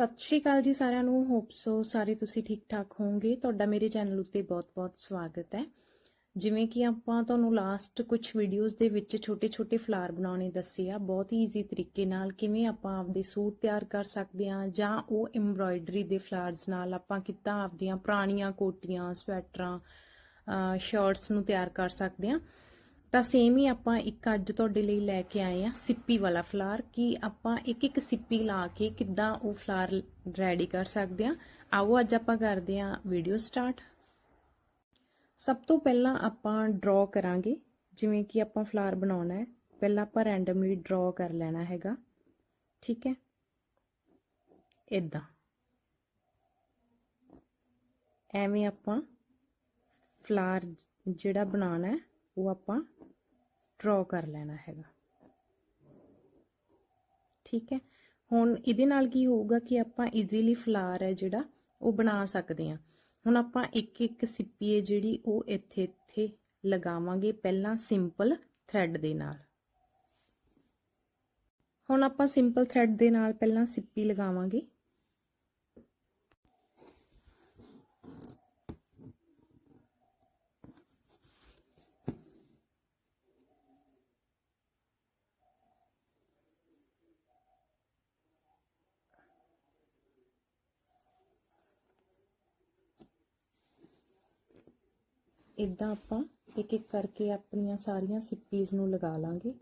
ਸਤਿ ਸ਼੍ਰੀ ਅਕਾਲ ਜੀ ਸਾਰਿਆਂ ਨੂੰ। ਹੋਪ ਸੋ ਸਾਰੇ ਤੁਸੀਂ ਠੀਕ ਠਾਕ ਹੋਵੋਗੇ। ਤੁਹਾਡਾ ਮੇਰੇ ਚੈਨਲ ਉੱਤੇ ਬਹੁਤ-ਬਹੁਤ ਸਵਾਗਤ ਹੈ। ਜਿਵੇਂ ਕਿ ਆਪਾਂ ਤੁਹਾਨੂੰ ਲਾਸਟ ਕੁਝ ਵੀਡੀਓਜ਼ ਦੇ ਵਿੱਚ ਛੋਟੇ-ਛੋਟੇ ਫਲਾਰ ਬਣਾਉਣੇ ਦੱਸੇ ਆ। ਬਹੁਤ ਹੀ ਈਜ਼ੀ ਤਰੀਕੇ ਨਾਲ ਕਿਵੇਂ ਆਪਾਂ ਆਪਦੇ ਸੂਟ ਤਿਆਰ ਕਰ ਸਕਦੇ ਆ ਜਾਂ ਉਹ ਐਮਬ੍ਰਾਇਡਰੀ ਦੇ ਫਲਾਰਸ ਨਾਲ ਆਪਾਂ ਕਿੱਦਾਂ ਆਪਦੀਆਂ ਪੁਰਾਣੀਆਂ ਕੋਟੀਆਂ, ਸਵੈਟਰਾਂ ਸ਼ਰਟਸ ਨੂੰ ਤਿਆਰ ਕਰ ਸਕਦੇ ਆ ਤਾਂ ਸੇਮ ਹੀ ਆਪਾਂ ਇੱਕ ਅੱਜ ਤੁਹਾਡੇ ਲਈ ਲੈ ਕੇ ਆਏ ਆ ਸਿੱਪੀ ਵਾਲਾ ਫਲਾਰ, ਕਿ ਆਪਾਂ ਇੱਕ ਇੱਕ ਸਿੱਪੀ ਲਾ ਕੇ ਕਿੱਦਾਂ ਉਹ ਫਲਾਰ ਰੈਡੀ ਕਰ ਸਕਦੇ ਆ ਆਓ ਅੱਜ ਆਪਾਂ ਕਰਦੇ ਆ ਵੀਡੀਓ ਸਟਾਰਟ ਸਭ ਤੋਂ ਪਹਿਲਾਂ ਆਪਾਂ ਡਰਾ ਕਰਾਂਗੇ, ਜਿਵੇਂ ਕਿ ਆਪਾਂ ਫਲਾਰ ਬਣਾਉਣਾ ਹੈ। ਪਹਿਲਾਂ ਆਪਾਂ ਰੈਂਡਮਲੀ ਡਰਾ ਕਰ ਲੈਣਾ ਹੈਗਾ। ਠੀਕ ਹੈ? ਇਦਾਂ ਐਵੇਂ ਆਪਾਂ ਫਲਾਰ ਜਿਹੜਾ ਬਣਾਉਣਾ ਹੈ, ਉਹ ਆਪਾਂ ਡਰਾ ਕਰ ਲੈਣਾ ਹੈਗਾ। ਠੀਕ ਹੈ? ਹੁਣ ਇਹਦੇ ਨਾਲ ਕੀ ਹੋਊਗਾ ਕਿ ਆਪਾਂ ਈਜ਼ੀਲੀ ਫਲਾਰ ਹੈ ਜਿਹੜਾ, ਉਹ ਬਣਾ ਸਕਦੇ ਹਾਂ। ਹੁਣ ਆਪਾਂ ਇੱਕ ਇੱਕ ਸਿੱਪੀ ਹੈ ਜਿਹੜੀ ਉਹ ਇੱਥੇ ਇੱਥੇ ਲਗਾਵਾਂਗੇ ਪਹਿਲਾਂ ਸਿੰਪਲ ਥ੍ਰੈਡ ਦੇ ਨਾਲ। ਹੁਣ ਆਪਾਂ ਸਿੰਪਲ ਥ੍ਰੈਡ ਦੇ ਨਾਲ ਪਹਿਲਾਂ ਸਿੱਪੀ ਲਗਾਵਾਂਗੇ। ਇਦਾਂ ਆਪਾਂ ਇੱਕ ਇੱਕ ਕਰਕੇ ਆਪਣੀਆਂ ਸਾਰੀਆਂ ਸਿੱਪੀਜ਼ ਨੂੰ ਲਗਾ ਲਾਂਗੇ।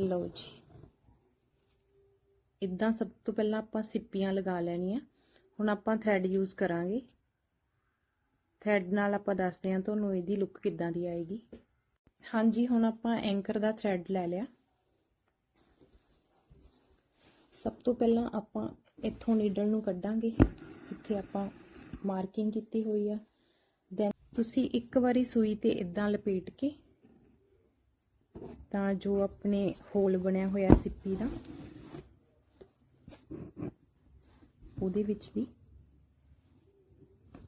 ਲਓ ਜੀ। ਇਦਾਂ ਸਭ ਤੋਂ ਪਹਿਲਾਂ ਆਪਾਂ ਸਿੱਪੀਆਂ ਲਗਾ ਲੈਣੀਆਂ। ਹੁਣ ਆਪਾਂ ਥ੍ਰੈਡ ਯੂਜ਼ ਕਰਾਂਗੇ। ਥ੍ਰੈਡ ਨਾਲ ਆਪਾਂ ਦੱਸਦੇ ਹਾਂ ਤੁਹਾਨੂੰ ਇਹਦੀ ਲੁੱਕ ਕਿੱਦਾਂ ਦੀ ਆਏਗੀ। ਹਾਂਜੀ, ਹੁਣ ਆਪਾਂ ਐਂਕਰ ਦਾ ਥ੍ਰੈਡ ਲੈ ਲਿਆ। ਸਭ ਤੋਂ ਪਹਿਲਾਂ ਆਪਾਂ ਇੱਥੋਂ ਨੀਡਲ ਨੂੰ ਕੱਢਾਂਗੇ, ਜਿੱਥੇ ਆਪਾਂ ਮਾਰਕਿੰਗ ਕੀਤੀ ਹੋਈ ਆ। ਦੈਨ ਤੁਸੀਂ ਇੱਕ ਵਾਰੀ ਸੂਈ ਤੇ ਇਦਾਂ ਲਪੇਟ ਕੇ ਤਾਂ ਜੋ ਆਪਣੇ ਹੋਲ ਬਣਿਆ ਹੋਇਆ ਸਿੱਪੀ ਦਾ। ਉਹਦੇ ਵਿੱਚ ਦੀ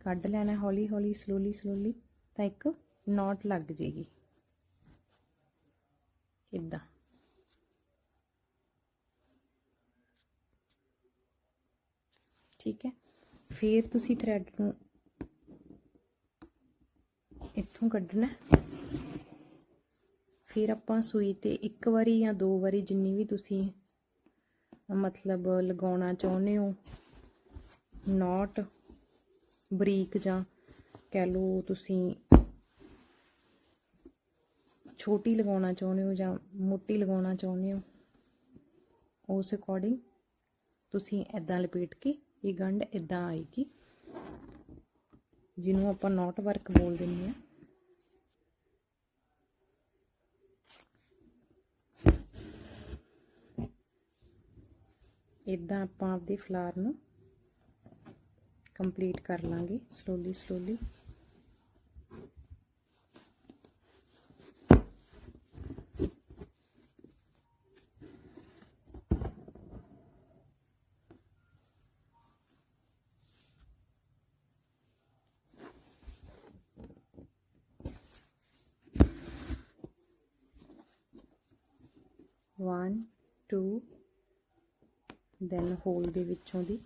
ਕੱਢ ਲੈਣਾ ਹੌਲੀ ਹੌਲੀ ਸਲੋਲੀ ਸਲੋਲੀ ਤਾਂ ਇੱਕ ਨੋਟ ਲੱਗ ਜੇਗੀ ਇਦਾਂ ਠੀਕ ਹੈ? ਫਿਰ ਤੁਸੀਂ ਥਰੈਡ ਨੂੰ ਇੱਥੋਂ ਕੱਢਣਾ। ਫਿਰ ਆਪਾਂ ਸੂਈ ਤੇ ਇੱਕ ਵਾਰੀ ਜਾਂ ਦੋ ਵਾਰੀ ਜਿੰਨੀ ਵੀ ਤੁਸੀਂ ਮਤਲਬ ਲਗਾਉਣਾ ਚਾਹੁੰਦੇ ਹੋ ਨੋਟ ਬਰੀਕ ਜਾਂ ਕਹਿ ਲਓ ਤੁਸੀਂ ਛੋਟੀ ਲਗਾਉਣਾ ਚਾਹੁੰਦੇ ਹੋ ਜਾਂ ਮੋਟੀ ਲਗਾਉਣਾ ਚਾਹੁੰਦੇ ਹੋ, ਉਸ ਅਕੋਰਡਿੰਗ ਤੁਸੀਂ ਐਦਾਂ ਲਪੇਟ ਕੇ ਇਹ ਗੰਢ ਐਦਾਂ ਆਏਗੀ, ਜਿਹਨੂੰ ਆਪਾਂ ਨੋਟ ਵਰਕ ਬੋਲ ਦਿੰਦੇ ਆ ਇਦਾਂ ਆਪਾਂ ਆਪਦੇ ਫਲਾਰ ਨੂੰ ਕੰਪਲੀਟ ਕਰ ਲਾਂਗੇ slowly slowly one two then hole ਦੇ ਵਿੱਚੋਂ ਦੀ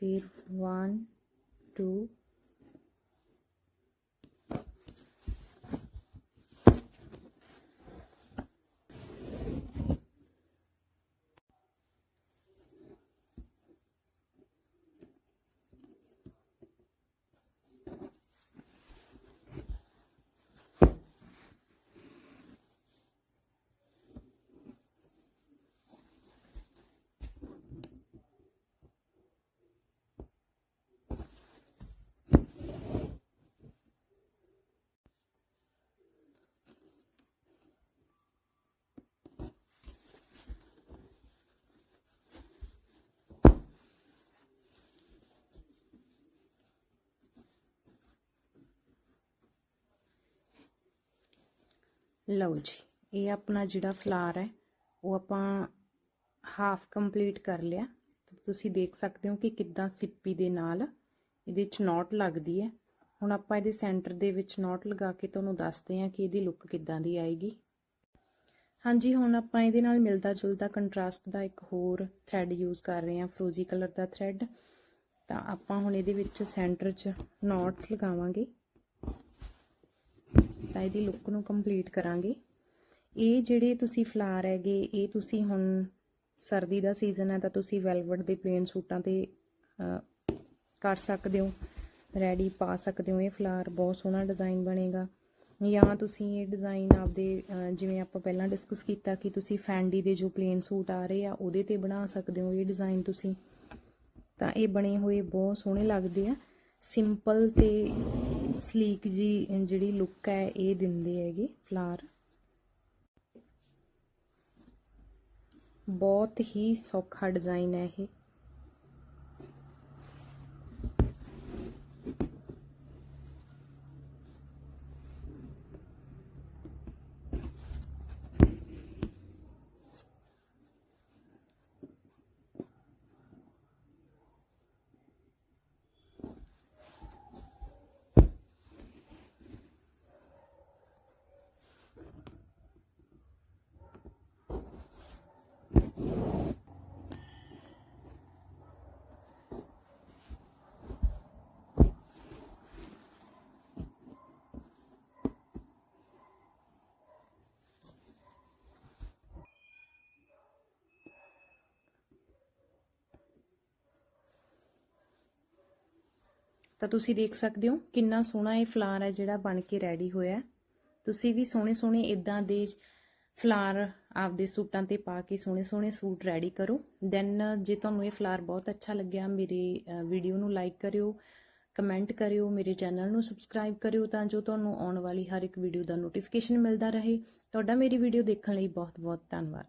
फिर वन टू ਲਓ ਜੀ, ਇਹ ਆਪਣਾ ਜਿਹੜਾ ਫਲਾਰ ਹੈ, ਉਹ ਆਪਾਂ ਹਾਫ ਕੰਪਲੀਟ ਕਰ ਲਿਆ। ਤੁਸੀਂ ਦੇਖ ਸਕਦੇ ਹੋ ਕਿ ਕਿੱਦਾਂ ਸਿੱਪੀ ਦੇ ਨਾਲ ਇਹਦੇ ਚ ਨੋਟ ਲੱਗਦੀ ਹੈ। ਹੁਣ ਆਪਾਂ ਇਹਦੇ ਸੈਂਟਰ ਦੇ ਵਿੱਚ ਨੋਟ ਲਗਾ ਕੇ ਤੁਹਾਨੂੰ ਦੱਸਦੇ ਹਾਂ ਕਿ ਇਹਦੀ ਲੁੱਕ ਕਿੱਦਾਂ ਦੀ ਆਏਗੀ। ਹਾਂਜੀ, ਹੁਣ ਆਪਾਂ ਇਹਦੇ ਨਾਲ ਮਿਲਦਾ ਜੁਲਦਾ ਕੰਟਰਾਸਟ ਦਾ ਇੱਕ ਹੋਰ ਥ੍ਰੈਡ ਯੂਜ਼ ਕਰ ਰਹੇ ਹਾਂ ਫਰੋਜ਼ੀ ਕਲਰ ਦਾ ਥ੍ਰੈਡ ਤਾਂ ਆਪਾਂ ਹੁਣ ਇਹਦੇ ਵਿੱਚ ਸੈਂਟਰ 'ਚ ਨੋਟਸ ਲਗਾਵਾਂਗੇ। ਤਾਂ ਇਹਦੀ ਲੁੱਕ ਨੂੰ ਕੰਪਲੀਟ ਕਰਾਂਗੇ। ਇਹ ਜਿਹੜੇ ਤੁਸੀਂ ਫਲਾਰ ਹੈਗੇ, ਇਹ ਤੁਸੀਂ ਹੁਣ ਸਰਦੀ ਦਾ ਸੀਜ਼ਨ ਹੈ ਤਾਂ ਤੁਸੀਂ ਵੈਲਵਟ ਦੇ ਪਲੇਨ ਸੂਟਾਂ ਤੇ ਕਰ ਸਕਦੇ ਹੋ। ਰੈਡੀ ਪਾ ਸਕਦੇ ਹੋ ਇਹ ਫਲਾਰ ਬਹੁਤ ਸੋਹਣਾ ਡਿਜ਼ਾਈਨ ਬਣੇਗਾ। ਜਾਂ ਤੁਸੀਂ ਇਹ ਡਿਜ਼ਾਈਨ ਆਪਦੇ ਜਿਵੇਂ ਆਪਾਂ ਪਹਿਲਾਂ ਡਿਸਕਸ ਕੀਤਾ ਕਿ ਤੁਸੀਂ ਫੈਂਡੀ ਦੇ ਜੋ ਪਲੇਨ ਸੂਟ ਆ ਰਹੇ ਆ, ਉਹਦੇ ਤੇ ਬਣਾ ਸਕਦੇ ਹੋ ਇਹ ਡਿਜ਼ਾਈਨ ਤੁਸੀਂ। ਤਾਂ ਇਹ ਬਣੇ ਹੋਏ ਬਹੁਤ ਸੋਹਣੇ ਲੱਗਦੇ ਆ। ਸਿੰਪਲ ਤੇ ਸਲੀਕ ਜੀ ਜਿਹੜੀ ਲੁੱਕ ਹੈ, ਇਹ ਦਿੰਦੇ ਹੈਗੇ ਫਲਾਰ ਬਹੁਤ ਹੀ ਸੌਖਾ ਡਿਜ਼ਾਈਨ ਹੈ ਇਹ। ਤਾਂ ਤੁਸੀਂ ਦੇਖ ਸਕਦੇ ਹੋ ਕਿੰਨਾ ਸੋਹਣਾ ਇਹ ਫਲਾਰ ਹੈ ਜਿਹੜਾ ਬਣ ਕੇ ਰੈਡੀ ਹੋਇਆ ਤੁਸੀਂ ਵੀ ਸੋਹਣੇ ਸੋਹਣੇ ਇਦਾਂ ਦੇ ਫਲਾਰ ਆਪਦੇ ਸੂਟਾਂ ਤੇ ਪਾ ਕੇ ਸੋਹਣੇ ਸੋਹਣੇ ਸੂਟ ਰੈਡੀ ਕਰੋ। ਦੈਨ ਜੇ ਤੁਹਾਨੂੰ ਇਹ ਫਲਾਰ ਬਹੁਤ ਅੱਛਾ ਲੱਗਿਆ, ਮੇਰੇ ਵੀਡੀਓ ਨੂੰ ਲਾਈਕ ਕਰਿਓ ਕਮੈਂਟ ਕਰਿਓ, ਮੇਰੇ ਚੈਨਲ ਨੂੰ ਸਬਸਕ੍ਰਾਈਬ ਕਰਿਓ ਤਾਂ ਜੋ ਤੁਹਾਨੂੰ ਆਉਣ ਵਾਲੀ ਹਰ ਇੱਕ ਵੀਡੀਓ ਦਾ ਨੋਟੀਫਿਕੇਸ਼ਨ ਮਿਲਦਾ ਰਹੇ। ਤੁਹਾਡਾ ਮੇਰੀ ਵੀਡੀਓ ਦੇਖਣ ਲਈ ਬਹੁਤ ਬਹੁਤ ਧੰਨਵਾਦ।